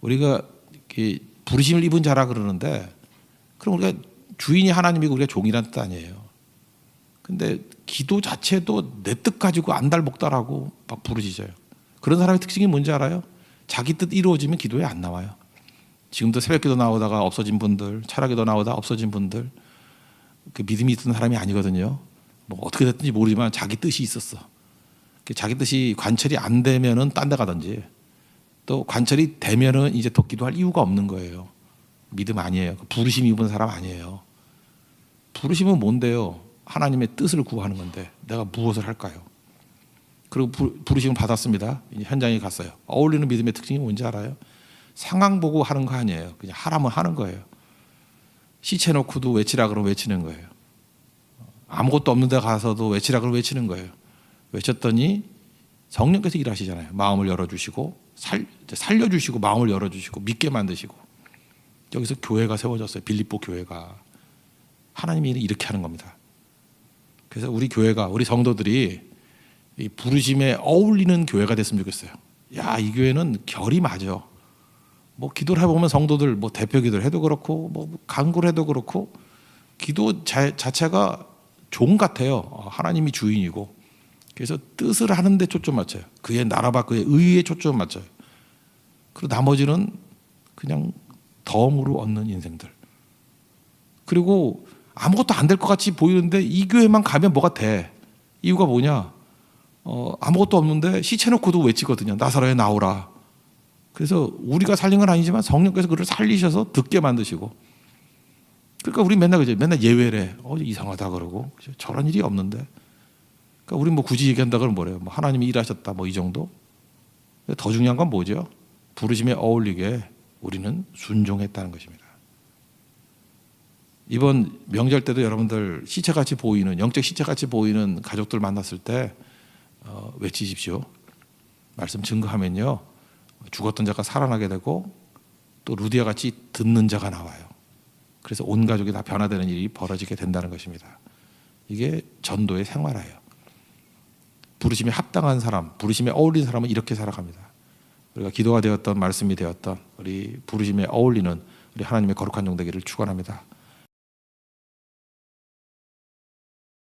우리가 부르심을 입은 자라 그러는데 그럼 우리가 주인이 하나님이고 우리가 종이란 뜻 아니에요. 근데 기도 자체도 내 뜻 가지고 안달복달하고 막 부르짖어요. 그런 사람의 특징이 뭔지 알아요? 자기 뜻 이루어지면 기도에 안 나와요. 지금도 새벽기도 나오다가 없어진 분들, 철학기도 나오다 없어진 분들, 그 믿음이 있던 사람이 아니거든요. 뭐 어떻게 됐든지 모르지만 자기 뜻이 있었어. 그 자기 뜻이 관철이 안 되면은 딴 데 가든지 또 관철이 되면은 이제 더 기도 할 이유가 없는 거예요. 믿음 아니에요. 그 부르심 입은 사람 아니에요. 부르심은 뭔데요? 하나님의 뜻을 구하는 건데 내가 무엇을 할까요? 그리고 부- 부르심을 받았습니다. 현장에 갔어요. 어울리는 믿음의 특징이 뭔지 알아요? 상황 보고 하는 거 아니에요. 그냥 하라면 하는 거예요. 시체 놓고도 외치라 그러면 외치는 거예요. 아무것도 없는 데 가서도 외치라 그러면 외치는 거예요. 외쳤더니 성령께서 일하시잖아요. 마음을 열어주시고 살, 살려주시고 마음을 열어주시고 믿게 만드시고 여기서 교회가 세워졌어요. 빌립보 교회가 하나님이 이렇게 하는 겁니다. 그래서 우리 교회가 우리 성도들이 이 부르심에 어울리는 교회가 됐으면 좋겠어요. 야, 이 교회는 결이 맞아. 뭐 기도를 해보면 성도들 뭐 대표 기도를 해도 그렇고 뭐 간구를 해도 그렇고 기도 자, 자체가 종 같아요. 어, 하나님이 주인이고 그래서 뜻을 하는데 초점 맞춰요. 그의 나라바 그의 의에 초점 맞춰요. 그리고 나머지는 그냥 덤으로 얻는 인생들. 그리고 아무것도 안 될 것 같이 보이는데 이 교회만 가면 뭐가 돼? 이유가 뭐냐? 어, 아무것도 없는데 시체 놓고도 외치거든요. 나사로에 나오라. 그래서 우리가 살린 건 아니지만 성령께서 그를 살리셔서 듣게 만드시고. 그러니까 우리 맨날 그죠. 맨날 예외래. 어 이상하다 그러고 그죠? 저런 일이 없는데. 그러니까 우리 뭐 굳이 얘기한다 그러면 뭐래요? 뭐 하나님이 일하셨다 뭐 이 정도. 더 중요한 건 뭐죠? 부르심에 어울리게 우리는 순종했다는 것입니다. 이번 명절 때도 여러분들 시체같이 보이는 영적 시체같이 보이는 가족들 만났을 때 어, 외치십시오. 말씀 증거하면요 죽었던 자가 살아나게 되고 또 루디아 같이 듣는 자가 나와요. 그래서 온 가족이 다 변화되는 일이 벌어지게 된다는 것입니다. 이게 전도의 생활화예요. 부르심에 합당한 사람, 부르심에 어울리는 사람은 이렇게 살아갑니다. 우리가 기도가 되었던 말씀이 되었던 우리 부르심에 어울리는 우리 하나님의 거룩한 종 되기를 축원합니다.